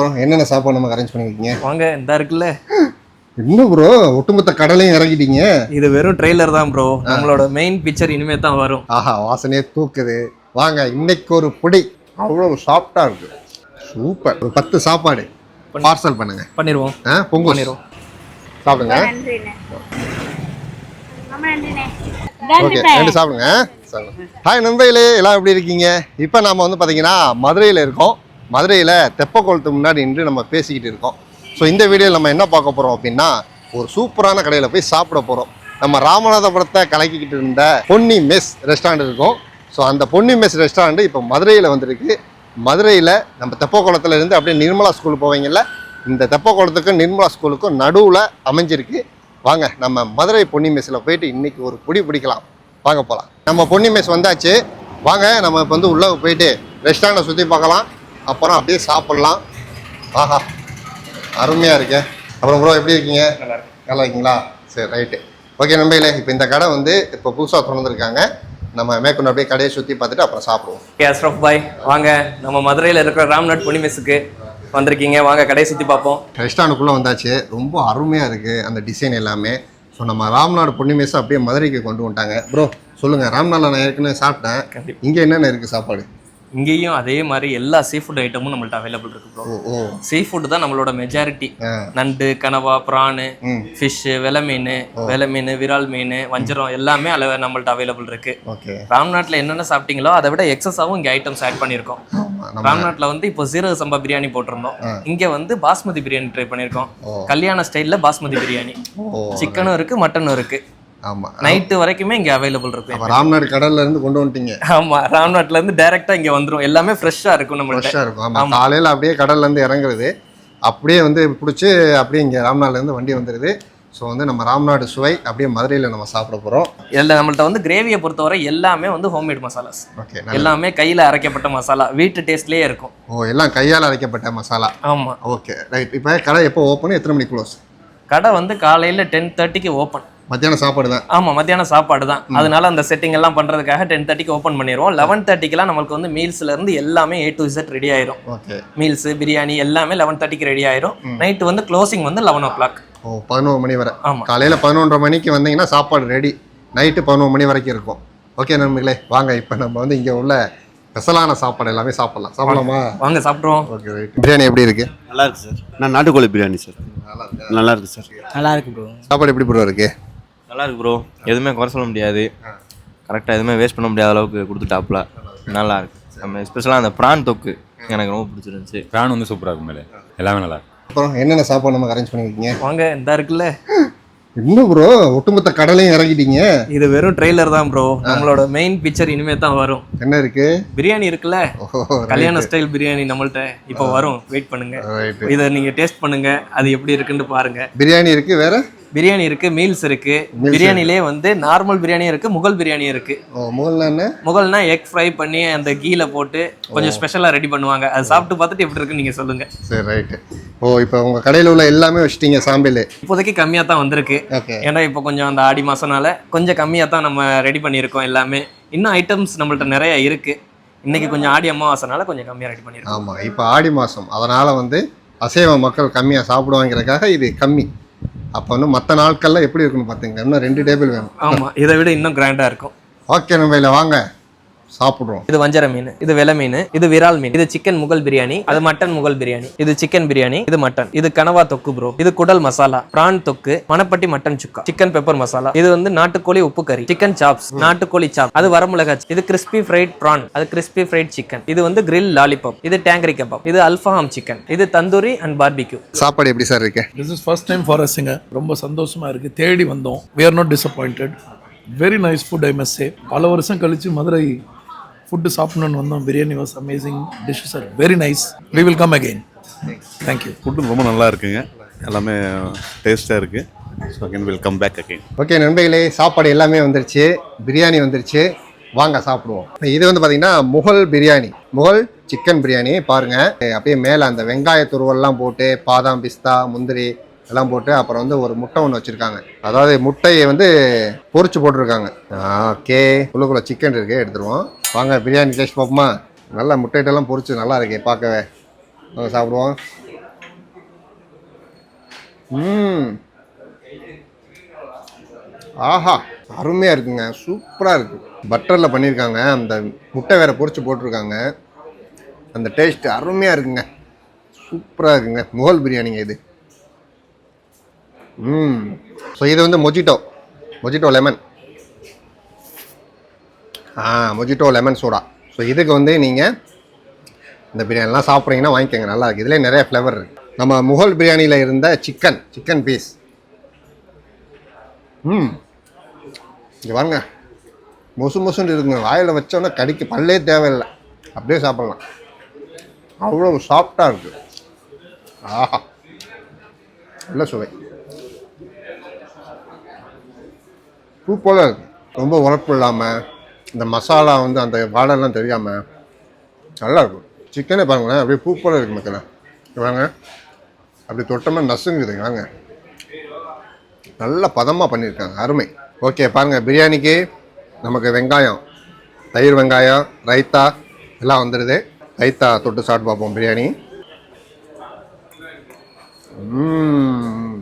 அப்புறம் என்னென்ன சாப்பாடு நமக்கு அரேஞ்ச் பண்ணிருக்கீங்க? வாங்க இந்த இருக்குல்ல. என்ன ப்ரோ ஒட்டுமொத்த கடலையும் இறக்கிட்டீங்க. இது வெறும் ட்ரெய்லர் தான் ப்ரோ நம்மளோட மெயின் பிக்சர் இனிமே தான் வரும். ஆஹா வாசனையே தூக்குது. வாங்க இன்னைக்கு ஒரு பிடி. அவ்வளோ சாஃப்டா இருக்கு. சூப்பர் ஒரு பத்து சாப்பாடு. பார்சல் பண்ணுங்க. பண்ணிடுவோம் ஆ பொங்கல். பண்ணிடுவோம் சாப்பிடுங்க. ஓகே ரெண்டு சாப்பிடுங்க. சாப்பிடுங்க. ஹாய் நண்பர்களே. எல்லாம் எப்படி இருக்கீங்க? இப்போ நாம வந்து பார்த்தீங்கன்னா மதுரையில் இருக்கோம். மதுரையில் தெப்பக்குளத்துக்கு முன்னாடி நின்று நம்ம பேசிக்கிட்டு இருக்கோம். ஸோ இந்த வீடியோவில் நம்ம என்ன பார்க்க போகிறோம் அப்படின்னா ஒரு சூப்பரான கடையில் போய் சாப்பிட போகிறோம் நம்ம ராமநாதபுரத்தை கலக்கிக்கிட்டு இருந்த பொன்னி மெஸ் ரெஸ்டாரண்ட் இருக்கும். ஸோ அந்த பொன்னி மெஸ் ரெஸ்டாரண்ட் இப்போ மதுரையில் வந்திருக்கு. மதுரையில் நம்ம தெப்பக்கோளத்துலேருந்து அப்படியே நிர்மலா ஸ்கூல் போவீங்கல்ல இந்த தெப்பக்குளத்துக்கும் நிர்மலா ஸ்கூலுக்கும் நடுவில் அமைஞ்சிருக்கு. வாங்க நம்ம மதுரை பொன்னி மெஸ்ஸில் போயிட்டு இன்றைக்கி ஒரு பொடி பிடிக்கலாம். வாங்க போகலாம் நம்ம பொன்னி மெஸ் வந்தாச்சு. வாங்க நம்ம இப்போ வந்து உள்ளே போயிட்டு ரெஸ்டாரண்ட்டை சுற்றி பார்க்கலாம். அப்புறம் அப்படியே சாப்பிட்லாம். ஆஹா அருமையாக இருக்கு. அப்புறம் ப்ரோ எப்படி இருக்கீங்க? நல்லா இருக்கீங்களா? சரி ரைட்டு ஓகே நம்பையில இப்போ இந்த கடை வந்து இப்போ புதுசாக திறந்துருக்காங்க நம்ம மேற்கொண்டு அப்படியே கடையை சுற்றி பார்த்துட்டு அப்புறம் சாப்பிடுவோம். ஓகே அஸ்ரஃப் பாய் வாங்க நம்ம மதுரையில் இருக்கிற ராம்நாட் பொன்னிமெஸுக்கு வந்திருக்கீங்க. வாங்க கடையை சுற்றி பார்ப்போம். ரெஸ்டாரண்ட்டுக்குள்ளே வந்தாச்சு. ரொம்ப அருமையாக இருக்குது அந்த டிசைன் எல்லாமே. ஸோ நம்ம ராம்நாடு பொன்னிமேசை அப்படியே மதுரைக்கு கொண்டு வந்துட்டாங்க. ப்ரோ சொல்லுங்கள் ராம்நாடில் நான் ஏற்கனவே சாப்பிட்டேன். இங்கே என்னென்ன இருக்குது சாப்பாடு? இங்கேயும் அதே மாதிரி எல்லா சீ ஃபுட் ஐட்டமும் நம்மள்ட்ட அவைலபிள் இருக்கு ப்ரோ சீ ஃபுட் தான் நம்மளோட மெஜாரிட்டி நண்டு கனவா ப்ரானு ஃபிஷ் வெலை மீன் வெலை மீன் விரால் மீன் வஞ்சரம் எல்லாமே அளவு நம்மள்ட்ட அவைலபிள் இருக்கு. ராம்நாட்டில் என்னென்ன சாப்பிட்டீங்களோ அதை விட எக்ஸஸாகவும் இங்கே ஐட்டம்ஸ் ஆட் பண்ணியிருக்கோம். ராம்நாட்டில் வந்து இப்போ ஜீரக சம்பா பிரியாணி போட்டிருந்தோம். இங்கே வந்து பாஸ்மதி பிரியாணி ட்ரை பண்ணியிருக்கோம். கல்யாண ஸ்டைலில் பாஸ்மதி பிரியாணி. சிக்கனும் இருக்கு மட்டனும் இருக்கு. ஆமாம் நைட்டு வரைக்குமே இங்கே அவைலபிள் இருக்கு. அப்போ ராம்நாடு கடல்ல இருந்து கொண்டு வந்துட்டீங்க. ஆமா ராம்நாட்ல இருந்து டைரக்டா இங்க வந்துரும். எல்லாமே ஃப்ரெஷ்ஷா இருக்கும் நம்மள்ட்ட. ஃப்ரெஷ்ஷாக இருக்கும். ஆமாம் காலையில் அப்படியே கடல்ல இருந்து இறங்குறது. அப்படியே வந்து பிடிச்சி அப்படியே இங்கே ராம்நாடுலேருந்து வண்டி வந்துடுது ஸோ வந்து நம்ம ராம்நாடு சுவை அப்படியே மதுரையில் நம்ம சாப்பிட போகிறோம் இல்ல நம்மள்ட்ட வந்து கிரேவியை பொறுத்தவரை எல்லாமே வந்து ஹோம்மேட் மசாலாஸ். ஓகே எல்லாமே கையில அரைக்கப்பட்ட மசாலா. வீட்டு டேஸ்ட்லயே இருக்கும். ஓ எல்லாம் கையால் அரைக்கப்பட்ட மசாலா. ஆமா. ஓகே ரைட் இப்போ கடை எப்போ ஓப்பன் எத்தனை மணிக்கு க்ளோஸ் கடை வந்து காலையில டென் தேர்ட்டிக்கு ஓப்பன் மத்தியானம் சாப்பாடு தான். ஆமா மத்தியானம் சாப்பாடு தான். அதனால அந்த செட்டிங் எல்லாம் பண்றதுக்காக டென் தேர்ட்டிக்கு ஓப்பன் பண்ணிடுவோம் லெவன் தேர்ட்டிக்கெல்லாம் நம்மளுக்கு வந்து மீல்ஸ்ல இருந்து எல்லாமே ஏ டு Z ரெடி ஆயிரும். ஓகே. மீல்ஸ் பிரியாணி எல்லாமே லெவன் தேர்ட்டிக்கு ரெடி ஆயிரும். நைட்டு வந்து க்ளோசிங் வந்து லெவன் ஓ கிளாக் ஓ பதினோரு மணி வரை. ஆமா. காலையில் பதினொன்றரை மணிக்கு வந்தீங்கன்னா சாப்பாடு ரெடி நைட்டு பதினோரு மணி வரைக்கும் இருக்கும். ஓகே நண்பர்களே வாங்க இப்போ நம்ம வந்து இங்கே உள்ள ஸ்பெஷலான சாப்பாடு எல்லாமே சாப்பிடலாம். சாப்பிடலாமா? வாங்க சாப்பிட்ருவோம் ஓகே ரைட் பிரியாணி எப்படி இருக்கு? நல்லா இருக்கு சார் நான் நாட்டுக்கோழி பிரியாணி சார் நல்லா இருக்கு? நல்லா இருக்கு சார் நல்லா இருக்கு ப்ரோ சாப்பாடு எப்படி ப்ரோ இருக்கு? நல்லா இருக்கு ப்ரோ எதுவுமே குறை சொல்ல முடியாது. கரெக்டாக எதுவுமே வேஸ்ட் பண்ண முடியாத அளவுக்கு கொடுத்துட்டாப்புல. நல்லா இருக்கு. நம்ம எஸ்பெஷலாக அந்த ப்ரான் தொக்கு எனக்கு ரொம்ப பிடிச்சிருந்துச்சு. ஃபேன் வந்து சூப்பராக இருக்கும் மேலே. எல்லாமே நல்லா இருக்கும் அப்புறம் என்னென்ன சாப்பாடு நமக்கு அரேஞ்ச் பண்ணியிருக்கீங்க? வாங்க இந்த இருக்குல்ல. இன்னும் ப்ரோ ஒட்டுமொத்த கடலையும் இறக்கிட்டீங்க. இது வெறும் ட்ரெய்லர் தான் ப்ரோ நம்மளோட மெயின் பிக்சர் இனிமே தான் வரும். என்ன இருக்கு? பிரியாணி இருக்குல்ல? கல்யாண ஸ்டைல் பிரியாணி நம்மள்ட்ட இப்போ வரும். வெயிட் பண்ணுங்க. இதை நீங்க டேஸ்ட் பண்ணுங்க. அது எப்படி இருக்குன்னு பாருங்க. பிரியாணி இருக்கு வேற? பிரியாணி இருக்கு மீல்ஸ் இருக்கு. பிரியாணிலே வந்து நார்மல் பிரியாணியும் இருக்கு முகல் பிரியாணியும் இருக்கு. என்ன? முகல்னா எக் ஃப்ரை பண்ணி அந்த கீல போட்டு கொஞ்சம் ஸ்பெஷலா ரெடி பண்ணுவாங்க. அது சாப்பிட்டு பார்த்துட்டு எப்படி இருக்குன்னு நீங்க சொல்லுங்க. சரி ரைட்டு ஓ இப்போ உங்கள் கடையில் உள்ள எல்லாமே வச்சிட்டீங்க சாம்பிள். இப்போதைக்கு கம்மியா தான் வந்திருக்கு. ஏன்னா இப்போ கொஞ்சம் அந்த ஆடி மாசம்னால கொஞ்சம் கம்மியா தான் நம்ம ரெடி பண்ணியிருக்கோம் எல்லாமே. இன்னும் ஐட்டம்ஸ் நம்மள்ட்ட நிறைய இருக்கு. இன்னைக்கு கொஞ்சம் ஆடி அமாவாசைனால கொஞ்சம் கம்மியா ரெடி பண்ணியிருக்கோம். ஆமாம் இப்போ ஆடி மாதம் அதனால் வந்து அசைவ மக்கள் கம்மியாக சாப்பிடுவாங்கிறதுக்காக இது கம்மி. அப்போ வந்து மற்ற நாட்களில் எப்படி இருக்குன்னு பார்த்துங்க இன்னும் ரெண்டு டேபிள் வேணும். ஆமா இதை விட இன்னும் கிராண்டா இருக்கும். ஓகே நம்ம இதில் வாங்க. சாப்பிட்றோம். இது வஞ்சர மீன் இது வெலை மீன் இது விரால் மீன் இது சிக்கன் முகல் பிரியாணி அது மட்டன் முகல் பிரியாணி இது சிக்கன் பிரியாணி இது மட்டன் இது கனவா தொக்கு ப்ரோ இது குடல் மசாலா பிரான் தொக்கு மணப்பட்டி மட்டன் சுக்கா சிக்கன் பெப்பர் மசாலா இது வந்து நாட்டுக்கோழி உப்பு கறி சிக்கன் சாப்ஸ் நாட்டுக்கோழி சாப் அது வரமிளகா இது கிறிஸ்பி ஃப்ரைட் பிரான் அது கிறிஸ்பி ஃப்ரைட் சிக்கன் இது வந்து கிரில் லாலிபாப் இது டேங்கரி கபாப் இது அல்ஃபாஹாம் சிக்கன் இது தந்தூரி அண்ட் பார்பிக்யூ சாப்பாடு எப்படி சார் இருக்கு? This is first time for அஸ்ங்க ரொம்ப சந்தோஷமா இருக்கு. தேடி வந்தோம். We are not disappointed. Very nice food I must say. பல வருஷம் கழிச்சு மதுரை ஃபுட்டு சாப்பிடணும்னு வந்தோம். Biryani was amazing dishes are very nice we will come again. Thank you. ஃபுட்டும் ரொம்ப நல்லா இருக்குங்க. எல்லாமே டேஸ்ட்டாக இருக்குது so again will come back again okay நண்பர்களே சாப்பாடு எல்லாமே வந்துருச்சு. பிரியாணி வந்துருச்சு. வாங்க சாப்பிடுவோம். இது வந்து பார்த்தீங்கன்னா Mughal biryani Mughal chicken biryani பாருங்க. அப்படியே மேலே அந்த வெங்காய துருவல்லாம் போட்டு பாதாம் பிஸ்தா முந்திரி எல்லாம் போட்டு அப்புறம் வந்து ஒரு முட்டை ஒன்று வச்சுருக்காங்க. அதாவது முட்டையை வந்து பொரிச்சு போட்டிருக்காங்க. ஓகே. உள்ளுக்குள்ளே சிக்கன் இருக்கு எடுத்துருவோம். வாங்க பிரியாணி டேஸ்ட் பார்ப்போமா? நல்லா முட்டையிட்டெல்லாம் பொறிச்சு நல்லா இருக்கே பார்க்கவே. நாங்கள் சாப்பிடுவோம். ம். ஆஹா அருமையாக இருக்குங்க. சூப்பராக இருக்குது பட்டரில் பண்ணியிருக்காங்க அந்த முட்டை வேற பொறிச்சு போட்டிருக்காங்க. அந்த டேஸ்ட் அருமையாக இருக்குங்க. சூப்பராக இருக்குங்க. முகல் பிரியாணிங்க இது. ம். ஸோ இது வந்து mojito mojito lemon ah mojito lemon soda so இதுக்கு வந்து நீங்கள் இந்த பிரியாணிலாம் சாப்பிட்றீங்கன்னா வாங்கிக்கோங்க. நல்லா இருக்குது இதுலேயே நிறைய ஃப்ளேவர் இருக்குது நம்ம முகல் பிரியாணியில் இருந்த சிக்கன் சிக்கன் பீஸ் ம். இங்கே வாங்க மொசு மொசுன்னு இருக்குங்க. வாயில் வச்சோன்னா கடிக்க. பல்லே தேவையில்லை. அப்படியே சாப்பிட்லாம். அவ்வளோ சாஃப்டாக இருக்குது ஆஹா. நல்ல சுவை. பூ போல ரொம்ப உரப்பு இல்லாமல் இந்த மசாலா வந்து அந்த வாடெல்லாம் தெரியாமல் நல்லா இருக்கும் சிக்கனே பாருங்களேன் அப்படியே பூ போல இருக்கு மக்களே. வாங்க. அப்படி தொட்டமாக நசுங்குதுங்க வாங்க. நல்ல பதமாக பண்ணியிருக்காங்க அருமை. ஓகே பாருங்கள் பிரியாணிக்கு நமக்கு வெங்காயம் தயிர் வெங்காயம் ரைத்தா எல்லாம் வந்துடுது ரைத்தா தொட்டு சாப்பிட்டு பார்ப்போம் பிரியாணி. ம்ம்.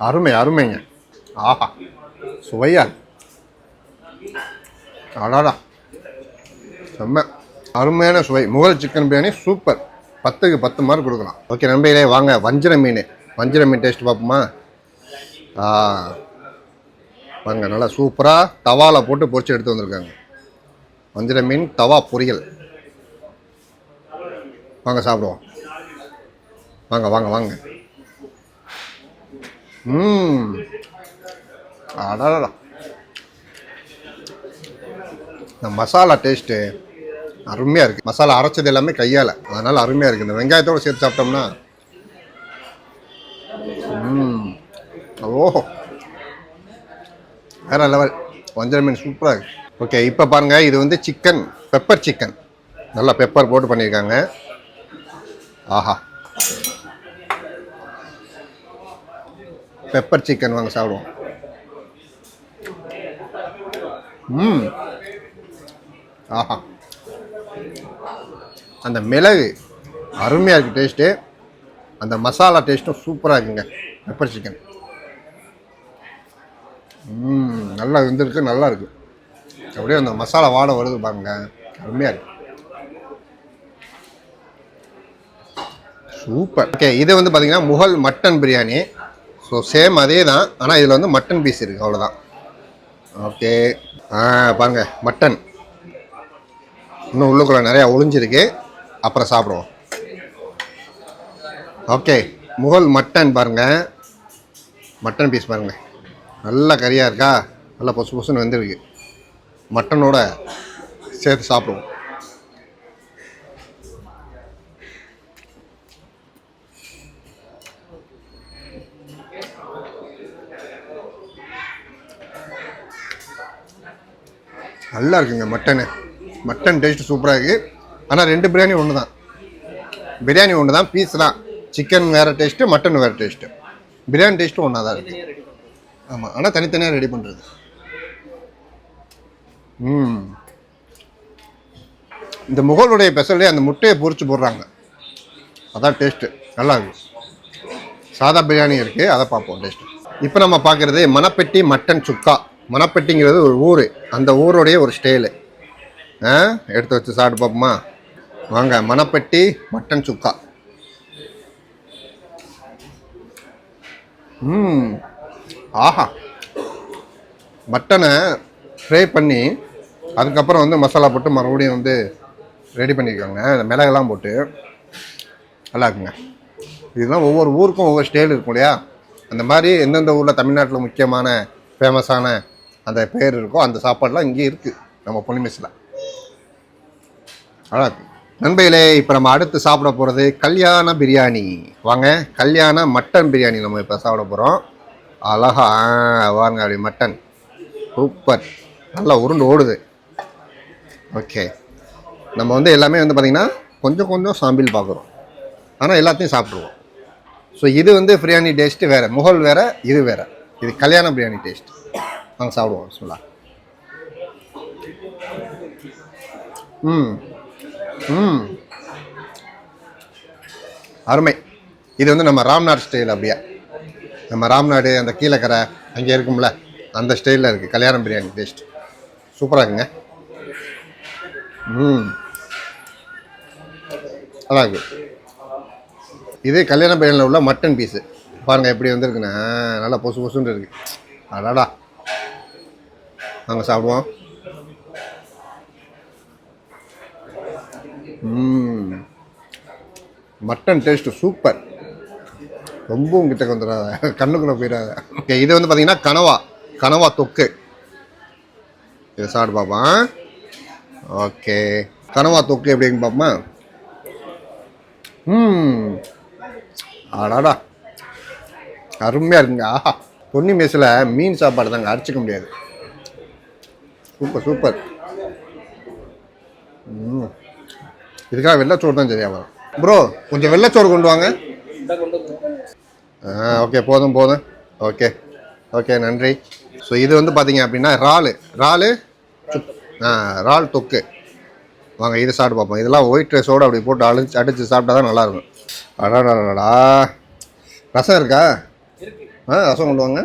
அருமை அருமைங்க. ஆஹா சுவையா? அடாடா. செம்ம. அருமையான சுவை. Mughal chicken biryani super. பத்துக்கு பத்து மார்க் கொடுக்கலாம். ஓகே நண்பர்களே வாங்க. வஞ்சிர மீன். வஞ்சிர மீன் டேஸ்ட் பார்ப்போமா? ஆ. பாருங்க நல்லா சூப்பராக தவாவில் போட்டு பொரிச்சு எடுத்து வந்திருக்காங்க. வஞ்சிர மீன் தவா பொரியல். வாங்க சாப்பிடுவோம். வாங்க வாங்க வாங்க. ம். அடடா இந்த மசாலா டேஸ்ட்டு அருமையாக இருக்குது மசாலா அரைச்சது எல்லாமே கையால். அதனால் அருமையாக இருக்குது இந்த வெங்காயத்தோடு சேர்த்து சாப்பிட்டோம்னா. ம். ஓஹோ. வேற லெவல் வஞ்சர மீன் சூப்பராக இருக்குது ஓகே இப்போ பாருங்கள் இது வந்து சிக்கன் பெப்பர் சிக்கன் நல்லா பெப்பர் போட்டு பண்ணியிருக்காங்க ஆஹா. பெப்பர் சிக்கன் வாங்க சாப்பிடுவோம். ம் ஆஹா. அந்த மிளகு அருமையாக இருக்குது டேஸ்ட்டு அந்த மசாலா டேஸ்ட்டும் சூப்பராக இருக்குங்க. பெப்பர் சிக்கன் ம் நல்லா வெந்திருக்கு நல்லா இருக்கு. அப்படியே அந்த மசாலா வாடை வருது பாருங்க. அருமையாக இருக்கு. சூப்பர் ஓகே இது வந்து பார்த்தீங்கன்னா Mughal mutton biryani. So same அதே தான். ஆனால் இதில் வந்து மட்டன் பீஸ் இருக்குது அவ்வளோதான் ஓகே ஆ பாருங்கள் மட்டன் இன்னும் உள்ளுக்குள்ள நிறையா ஒளிஞ்சிருக்கு. அப்புறம் சாப்பிடுவோம். ஓகே முகல் மட்டன் பாருங்கள் மட்டன் பீஸ் பாருங்கள் நல்லா கறியாக இருக்கா? நல்லா பொசு பொசுன்னு வந்துருக்கு. மட்டனோட சேர்த்து சாப்பிடுவோம். நல்லா இருக்குங்க மட்டனு. மட்டன் டேஸ்ட் சூப்பராக இருக்குது ஆனால் ரெண்டு பிரியாணி ஒன்று தான் பிரியாணி ஒன்று தான் பீஸ் தான். சிக்கன் வேறு டேஸ்ட்டு மட்டன் வேறு டேஸ்ட்டு பிரியாணி டேஸ்ட்டும் ஒன்றா தான் இருக்குது ஆமாம் ஆனால் தனித்தனியாக ரெடி பண்ணுறது ம். இந்த முகலுடைய ஸ்பெஷலே அந்த முட்டையை பொறிச்சு போடுறாங்க. அதான் டேஸ்ட்டு நல்லா இருக்கு. சாதா பிரியாணி இருக்குது அதை பார்ப்போம் டேஸ்ட்டு இப்போ நம்ம பார்க்குறது மணப்பெட்டி மட்டன் சுக்கா. மணப்பெட்டிங்கிறது ஒரு ஊர். அந்த ஊருடைய ஒரு ஸ்டைலு ஆ எடுத்து வச்சு சாப்பிட்டு பார்ப்போமா? வாங்க மணப்பெட்டி மட்டன் சுக்கா. ம் ஆஹா. மட்டனை ஃப்ரை பண்ணி அதுக்கப்புறம் வந்து மசாலா போட்டு மறுபடியும் வந்து ரெடி பண்ணியிருக்காங்க இந்த மிளகெல்லாம் போட்டு நல்லா இருக்குங்க. இதுதான் ஒவ்வொரு ஊருக்கும் ஒவ்வொரு ஸ்டைல் இருக்கும் இல்லையா? அந்த மாதிரி எந்தெந்த ஊரில் தமிழ்நாட்டில் முக்கியமான ஃபேமஸான அந்த பேர் இருக்கோ அந்த சாப்பாடுலாம் இங்கே இருக்குது நம்ம பொன்னிமெஸில் நல்லா நண்பையிலே இப்போ நம்ம அடுத்து சாப்பிட போகிறது கல்யாண பிரியாணி. வாங்க கல்யாண மட்டன் பிரியாணி நம்ம இப்போ சாப்பிட போகிறோம் அழகா ஆ, வாங்க அப்படி மட்டன். சூப்பர். நல்லா உருண்டு ஓடுது. ஓகே. நம்ம வந்து எல்லாமே வந்து பார்த்திங்கன்னா கொஞ்சம் கொஞ்சம் சாம்பிள் பார்க்குறோம். ஆனால் எல்லாத்தையும் சாப்பிட்ருவோம். ஸோ இது வந்து பிரியாணி டேஸ்ட்டு வேறு முகல் வேறு இது வேறு. இது கல்யாண பிரியாணி டேஸ்ட் நாங்கள் சாப்பிடுவோம் சொல்லா ம் ம் அருமை. இது வந்து நம்ம ராம்நாட் ஸ்டைல் அப்படியே. நம்ம ராம்நாடு அந்த கீழக்கரை அங்கே இருக்கும்ல அந்த ஸ்டைலில் இருக்குது கல்யாணம் பிரியாணி டேஸ்ட் சூப்பராக இருக்குங்க. ம். நல்லா இருக்கு. இது கல்யாண பிரியாணியில் உள்ள மட்டன் பீஸு பாருங்கள் எப்படி வந்திருக்குண்ணே நல்லா பொசு பொசுன்னு இருக்குது அடாடா. நாங்கள் சாப்பிடுவோம். ம் மட்டன் டேஸ்ட்டு சூப்பர் ரொம்பவும் கிட்ட வந்துடாத கண்ணுக்குள்ளே போயிடாத. ஓகே இது வந்து பார்த்தீங்கன்னா கனவா. கனவா தொக்கு. இதை சாப்பிட்டு பாப்பா. ஓகே கனவா தொக்கு எப்படிங்க பார்ப்போமா ம் ஆடாடா அருமையாக இருக்குங்க. ஆஹா. பொன்னி மேசில் மீன் சாப்பாடு தாங்க அரைச்சிக்க முடியாது. Super super. ம். இதுக்காக வெள்ளச்சோறு தான் சரியா வரும். ப்ரோ கொஞ்சம் வெள்ளச்சோறு கொண்டு வாங்க. ஆ ஓகே போதும் போதும். ஓகே ஓகே நன்றி. ஸோ இது வந்து பார்த்தீங்க அப்படின்னா இறால். இறால் ஆ இறால் தொக்கு. வாங்க இது சாப்பிட்டு பார்ப்போம். இதெல்லாம் ஒயிட் ரைஸோடு அப்படி போட்டு அழிச்சு அடித்து சாப்பிட்டா தான் நல்லாயிருக்கும். அடாடாடா ரசம் இருக்கா? ஆ ரசம் கொண்டு வாங்க.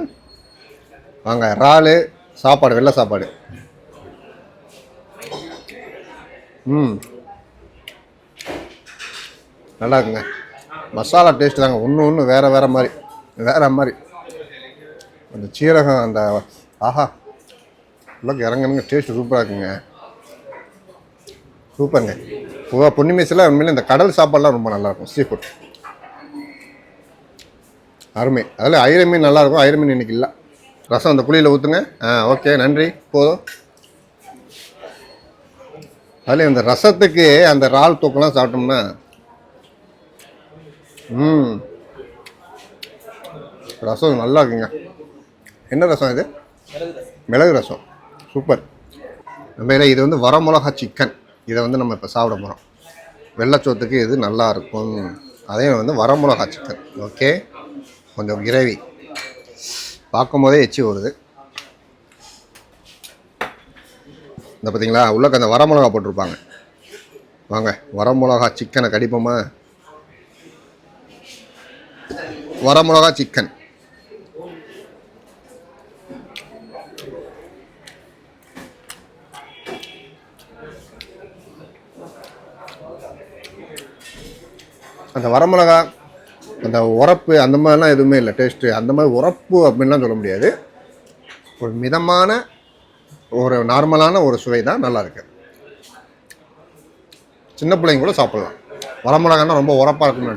வாங்க இறால் சாப்பாடு வெள்ளை சாப்பாடு. ம். நல்லா இருக்குங்க மசாலா டேஸ்ட் தாங்க. ஒன்று ஒன்று வேறு வேறு மாதிரி. வேறு மாதிரி. அந்த சீரகம் அந்த ஆஹா. உள்ளக்கு இறங்கணுங்க டேஸ்ட் சூப்பராக இருக்குங்க. சூப்பருங்க பொதுவாக பொன்னிமேசில் உண்மையிலே இந்த கடல் சாப்பாடுலாம் ரொம்ப நல்லாயிருக்கும் சீ ஃபுட் அருமை. அதில் ஐர மீன் நல்லாயிருக்கும் ஐர மீன் இன்னைக்கு இல்லை. ரசம் அந்த புளியில் ஊற்றுங்க ஆ ஓகே நன்றி. போதும். அதில் இந்த ரசத்துக்கு அந்த இறால் தூக்கெல்லாம் சாப்பிட்டோம்னா ம். ரசம் நல்லா இருக்குங்க. என்ன ரசம் இது? மிளகு ரசம். சூப்பர். நம்ம இது வந்து வரமிளகா சிக்கன் இதை வந்து நம்ம இப்போ சாப்பிட போகிறோம் வெள்ளைச்சோத்துக்கு இது நல்லா இருக்கும். அதே வந்து வரமிளகா சிக்கன் ஓகே கொஞ்சம் கிரேவி. பார்க்கும் போதே எச்சி வருது. இந்த பார்த்தீங்களா உள்ளக்க அந்த வரமிளகா போட்டிருப்பாங்க. வாங்க வரமிளகா சிக்கனை கடிப்போமா? வரமிளகா சிக்கன் அந்த வரமிளகா அந்த உரப்பு அந்த மாதிரிலாம் எதுவுமே இல்லை டேஸ்ட்டு அந்த மாதிரி உரப்பு அப்படின்லாம் சொல்ல முடியாது. ஒரு மிதமான ஒரு நார்மலான ஒரு சுவை தான் நல்லா இருக்கு சின்ன பிள்ளைங்க கூட சாப்பிடலாம். வரமிளகான்னா ரொம்ப உரப்பாக இருக்கும்னு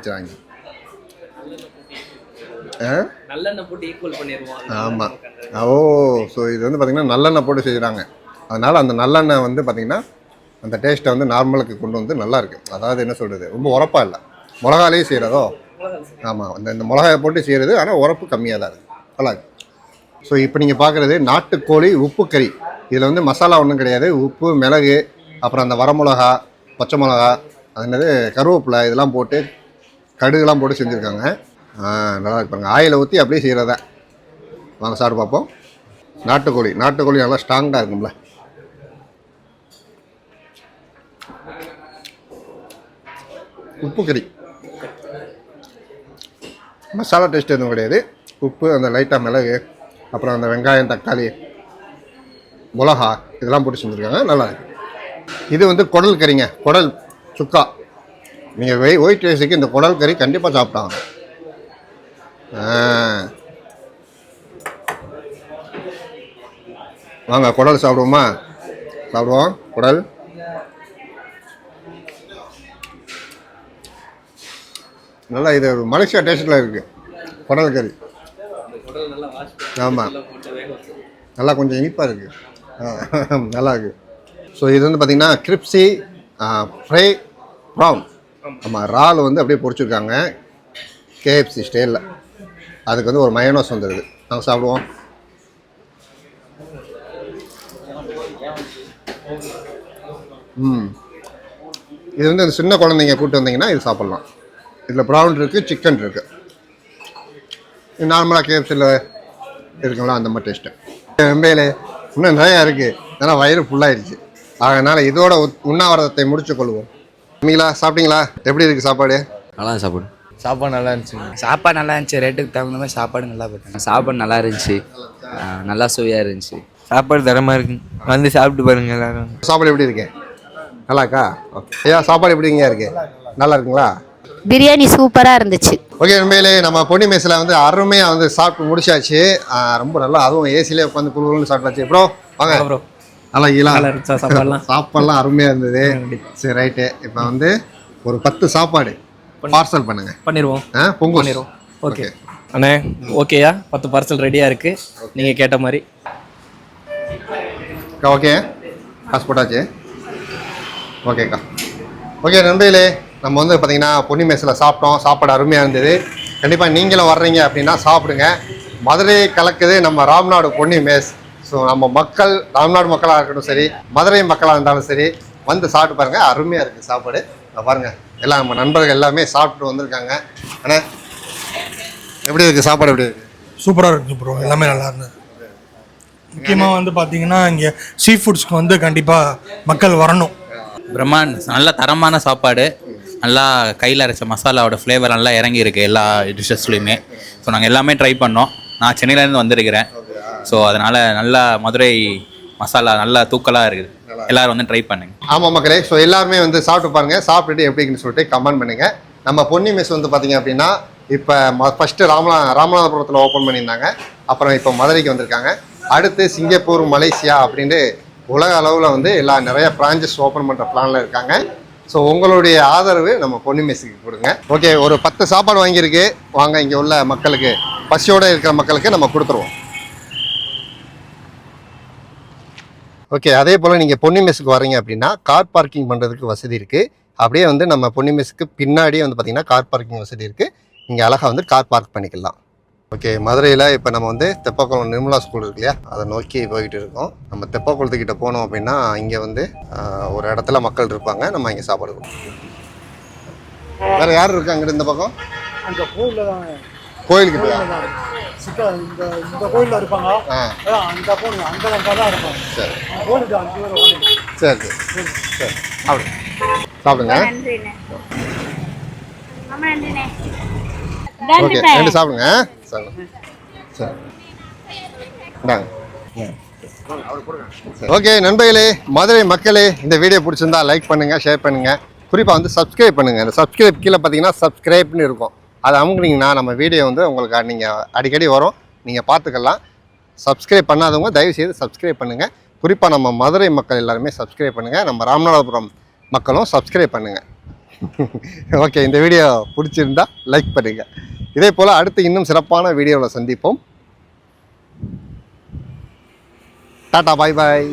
பண்ணிடுவோம். ஆமாம் ஓ ஸோ இது வந்து பார்த்திங்கன்னா நல்லெண்ணெய் போட்டு செய்கிறாங்க அதனால் அந்த நல்லெண்ணெய் வந்து பார்த்திங்கன்னா அந்த டேஸ்ட்டை வந்து நார்மலுக்கு கொண்டு வந்து நல்லா இருக்கு அதாவது என்ன சொல்கிறது ரொம்ப உரப்பாக இல்லை. மிளகாலே செய்கிறதோ ஆமாம் அந்த இந்த மிளகாயை போட்டு செய்கிறது ஆனால் உரப்பு கம்மியாக தான் இருக்குது நல்லா ஸோ இப்போ நீங்கள் பார்க்குறது நாட்டுக்கோழி உப்பு கறி இதில் வந்து மசாலா ஒன்றும் கிடையாது. உப்பு மிளகு அப்புறம் அந்த வரமிளகா பச்சை மிளகா அது என்னது கருவேப்பிலை இதெல்லாம் போட்டு கடுகுலாம் போட்டு செஞ்சுருக்காங்க. நல்லா இருப்பாங்க ஆயிலை ஊற்றி அப்படியே செய்கிறத வாங்க சாப்பிட்டு பார்ப்போம். நாட்டுக்கோழி. நாட்டுக்கோழி நல்லா ஸ்ட்ராங்காக இருக்கும்ல. உப்பு கறி. மசாலா டேஸ்ட் எதுவும் கிடையாது. உப்பு அந்த லைட்டாக மிளகு அப்புறம் அந்த வெங்காயம் தக்காளி மிளகா இதெல்லாம் போட்டு செஞ்சுருக்காங்க. நல்லா இது வந்து குடல் கறிங்க. குடல் சுக்கா. நீங்கள் வெய் ஒயிட் ரைஸுக்கு இந்த குடல் கறி கண்டிப்பாக சாப்பிட்டாங்க. வாங்க குடல் சாப்பிடுவோமா? சாப்பிடுவோம். குடல். நல்லா இது ஒரு மலேசியா டேஸ்ட்டில் இருக்குது குடல் கறி. ஆமாம் நல்லா கொஞ்சம் இனிப்பாக இருக்குது நல்லா இருக்கு. ஸோ இது வந்து பார்த்திங்கன்னா கிரிப்ஸி ஃப்ரை ப்ரான் ஆமாம் இறால் வந்து அப்படியே பொரிச்சிருக்காங்க. கேஎஃப்சி ஸ்டைலில் அதுக்கு வந்து ஒரு மயனோஸ் வந்துடுது நாங்கள் சாப்பிடுவோம். ம். இது வந்து அந்த சின்ன குழந்தைங்க கூப்பிட்டு வந்தீங்கன்னா இது சாப்பிட்லாம். இதில் ப்ரான் இருக்குது சிக்கன் இருக்குது நார்மலாக கேஎஃப்சியில் இருக்குங்களா? அந்த மாதிரி டேஸ்ட்டு வெம்பையில் இன்னும் நிறையா இருக்குது ஏன்னா வயிறு ஃபுல்லாகிடுச்சு அதனால் இதோட உண்ணாவிரதத்தை முடிச்சு கொள்வோம். நீங்களா சாப்பிட்டீங்களா? எப்படி இருக்குது சாப்பாடு? நல்லா சாப்பாடு. சாப்பாடு நல்லா இருந்துச்சுங்க சாப்பாடு நல்லா இருந்துச்சு. ரேட்டுக்கு தகுந்த மாதிரி சாப்பாடு நல்லா போட்டாங்க. சாப்பாடு நல்லா இருந்துச்சு. நல்லா சுவையாக இருந்துச்சு. சாப்பாடு தரமாக இருக்குங்க வந்து சாப்பிட்டு பாருங்க எல்லாரும். சாப்பாடு எப்படி இருக்கு? நல்லா இருக்கா? ஓகே. ஐயா சாப்பாடு எப்படிங்க இருக்கு? நல்லா இருக்குங்களா? பிரியாணி சூப்பராக இருந்துச்சு. ஓகே உண்மையிலே நம்ம பொன்னி மெஸ்ஸில் வந்து அருமையாக வந்து சாப்பிட்டு முடிச்சாச்சு. ரொம்ப நல்லா அதுவும் ஏசிலே உட்காந்து குழுன்னு சாப்பிட்டாச்சு. ப்ரோ வாங்க. ப்ரோ நல்லா இருந்துச்சா சாப்பாடுலாம்? சாப்பாடுலாம் அருமையாக இருந்தது. சரி ரைட்டு இப்போ வந்து ஒரு பத்து சாப்பாடு பார்சல் பண்ணுங்க. பண்ணிடுவோம் ஆ பொங்கல். பண்ணிடுவோம் ஓகே. அண்ணே ஓகேயா பத்து பார்சல் ரெடியாக இருக்குது நீங்கள் கேட்ட மாதிரி. அக்கா ஓகே காசு போட்டாச்சு. ஓகேக்கா ஓகே நண்பர்களே நம்ம வந்து பார்த்தீங்கன்னா பொன்னி மெஸ்ஸில் சாப்பிட்டோம். சாப்பாடு அருமையாக இருந்தது. கண்டிப்பாக நீங்களும் வர்றீங்க அப்படின்னா சாப்பிடுங்க. மதுரை கலக்குது நம்ம ராம்நாடு பொன்னி மெஸ். ஸோ நம்ம மக்கள் ராம்நாடு மக்களாக இருக்கட்டும் சரி மதுரை மக்களாக இருந்தாலும் சரி வந்து சாப்பிட்டு பாருங்கள் அருமையாக இருக்குது சாப்பாடு. இங்க பாருங்க. எல்லாம் நம்ம நண்பர்கள் எல்லாமே சாப்பிட்டு வந்திருக்காங்க. அண்ணே எப்படி இருக்குது சாப்பாடு எப்படி இருக்குது சூப்பராக இருக்குது ப்ரோ எல்லாமே நல்லா இருந்தது. முக்கியமாக வந்து பார்த்தீங்கன்னா இங்கே சீ ஃபுட்ஸ்க்கு வந்து கண்டிப்பாக மக்கள் வரணும். பிரம்மாண்ட் நல்ல தரமான சாப்பாடு. நல்லா கையில் அரைச்ச மசாலாவோட ஃப்ளேவர் நல்லா இறங்கியிருக்கு எல்லா டிஷ்ஷஸ்லையுமே ஸோ நாங்கள் எல்லாமே ட்ரை பண்ணோம். நான் சென்னையிலேருந்து வந்திருக்கிறேன். ஸோ அதனால் நல்லா மதுரை மசாலா நல்லா தூக்கலாக இருக்குது. எல்லோரும் வந்து ட்ரை பண்ணுங்க. ஆமாம் மக்களே ஸோ எல்லாருமே வந்து சாப்பிட்டு பாருங்க. சாப்பிட்டுட்டு எப்படின்னு சொல்லிட்டு கமெண்ட் பண்ணுங்கள் நம்ம பொன்னி மெஸ் வந்து பார்த்தீங்க அப்படின்னா இப்போ ம ஃபஸ்ட்டு ராமநா ராமநாதபுரத்தில் ஓப்பன் பண்ணியிருந்தாங்க. அப்புறம் இப்போ மதுரைக்கு வந்திருக்காங்க. அடுத்து சிங்கப்பூர் மலேசியா அப்படின்ட்டு உலக அளவில் வந்து எல்லா நிறைய பிரான்ச்சஸ் ஓப்பன் பண்ணுற பிளானில் இருக்காங்க. ஸோ உங்களுடைய ஆதரவு நம்ம பொன்னி மெஸ்ஸுக்கு கொடுங்க. ஓகே ஒரு பத்து சாப்பாடு வாங்கியிருக்கு. வாங்க இங்கே உள்ள மக்களுக்கு பசியோடு இருக்கிற மக்களுக்கு நம்ம கொடுத்துருவோம். ஓகே அதே போல் நீங்கள் பொன்னி மெஸ்ஸுக்கு வரீங்க அப்படின்னா கார் பார்க்கிங் பண்ணுறதுக்கு வசதி இருக்குது அப்படியே வந்து நம்ம பொன்னி மெஸ்ஸுக்கு பின்னாடியே வந்து பார்த்திங்கன்னா கார் பார்க்கிங் வசதி இருக்குது நீங்கள் அழகாக வந்து கார் பார்க் பண்ணிக்கலாம். ஓகே மதுரையில் இப்போ நம்ம வந்து தெப்பக்குளம் நிர்மலா ஸ்கூல் இருக்கு இல்லையா? அதை நோக்கி போய்கிட்டு இருக்கோம். நம்ம தெப்பக்குளத்துக்கிட்ட போனோம் அப்படின்னா இங்கே வந்து ஒரு இடத்துல மக்கள் இருப்பாங்க. நம்ம இங்கே சாப்பாடு கொடுப்போம். வேறு யார் இருக்கு அங்கிட்டு இந்த பக்கம்? அந்த கோயிலில் தான். சிக்கா இந்த இந்த கோயிலில் இருப்பாங்க. ஆ. அந்த போகணும் அங்கே அங்கே தான் இருப்பாங்க சரி. கோயிலுக்கு அஞ்சு பேர் சரி சரி. சரி. சாப்பிடுங்க. சாப்பிடுங்க நன்றிண்ணே. ரொம்ப நன்றிண்ணே. ஓகே ரெண்டு சாப்பிடுங்க சாப்பிடுங்க. ஓகே நண்பர்களே மதுரை மக்களே இந்த வீடியோ பிடிச்சிருந்தா லைக் பண்ணுங்க ஷேர் பண்ணுங்க. குறிப்பாக வந்து சப்ஸ்கிரைப் பண்ணுங்க. இந்த சப்ஸ்கிரைப் கீழே பார்த்தீங்கன்னா சப்ஸ்கிரைப்னு இருக்கும். அதை அமுக்குனீங்கன்னா நம்ம வீடியோ வந்து உங்களுக்கு நீங்கள் அடிக்கடி வரும். நீங்கள் பார்த்துக்கலாம் சப்ஸ்கிரைப் பண்ணாதவங்க தயவு செய்து சப்ஸ்கிரைப் பண்ணுங்கள் குறிப்பாக நம்ம மதுரை மக்கள் எல்லாருமே சப்ஸ்கிரைப் பண்ணுங்கள் நம்ம ராமநாதபுரம் மக்களும் சப்ஸ்கிரைப் பண்ணுங்கள் ஓகே இந்த வீடியோ பிடிச்சிருந்தா லைக் பண்ணுங்க. இதே போல் அடுத்து இன்னும் சிறப்பான வீடியோவில் சந்திப்போம். டாடா பாய் பாய்